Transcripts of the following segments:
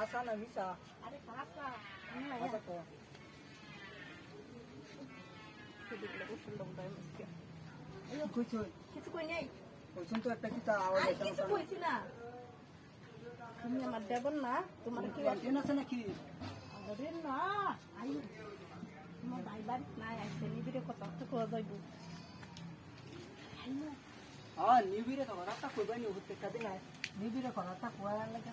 না মিশা আরে তো কিছু কই নাই কইছুন তো একটা কিতা আওয়াজ আছে কিছু কইছি না তুমি আমার দেবন না তোমার কি টেন আছে নাকি আরে না আই তোমার ভাই বাড়ি নাই। আসছে নিবিড়ে কথা তো কোয়া যাইব নিবিরে তো রাস্তা কইবা নি হতে কাদি না নিবিরে করা তা কোয়া লাগা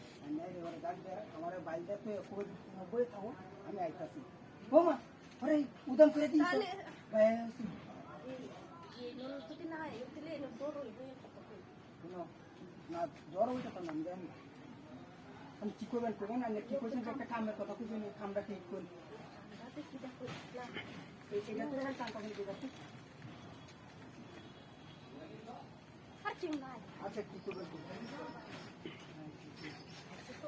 আমার বাইলটা তো বই থাকো আমি আইতাছি বোমা পরে উদম করে দিই এই- এই না এই না জ্বর হইতে পারলাম জানি আমি কি করবেন করবেন আর কি করছেন একটা কামের কথা খুঁজে নিয়ে কামটা ঠিক করি রাতে কি দেখো এই সেটা তো কামটা কিন্তু যাচ্ছি আর কেউ নাই আচ্ছা কি করবেন করবেন। আছে তো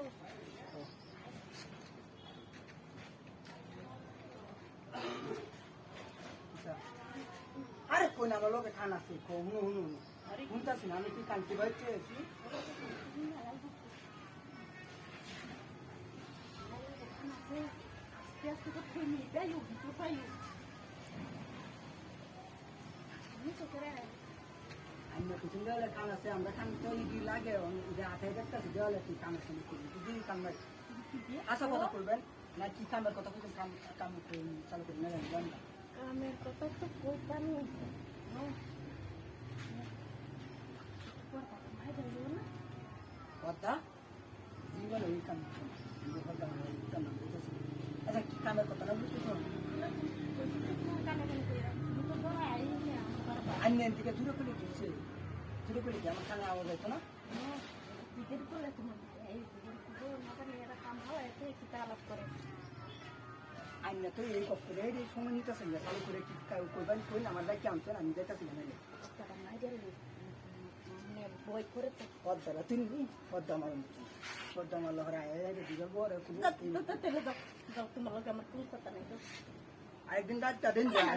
আচ্ছা। আরে কোন আমার লোকে খান আছে কো হুনু হুনু হুনু। শুনতাছি না, আমি কি কানতে বাইতে আছি? আস্তে আস্তে তো থেমে যাইও ভিতর পাইও আমি তো করে আমরা কিছু দেওয়ালে কান আছে, আমরা খান তো ইডি লাগে যে হাতে দেখতেছি, দেওয়ালে কি কাম আছে যদি কাম নাই আশা কথা করবেন না, কি কামের কথা বলছেন কাম কাম চালু করে নেবেন জানি না। কামের কথা তো কইতানি কথা জীবন ওই কাম কাম আচ্ছা কি কামের কথা না বুঝতেছ আন্যের দিকে দূরে করে দিচ্ছে দূরে করে দিয়ে আমার কানে আওয়াজ হতো না আইনা তো এই কষ্ট রে এই সময় নিতেছেন না চালু করে কি কইবান কই আমার দায়িত্ব আনছেন আমি যাইতেছি না বই করে তো পদ্মারা তিনি পদ্মা আমার পদ্মা আমার লহরা আয় দিকে বড় যাও তোমার লগে আমার কোনো কথা নাই আরেকদিন রাতটা দিন যায়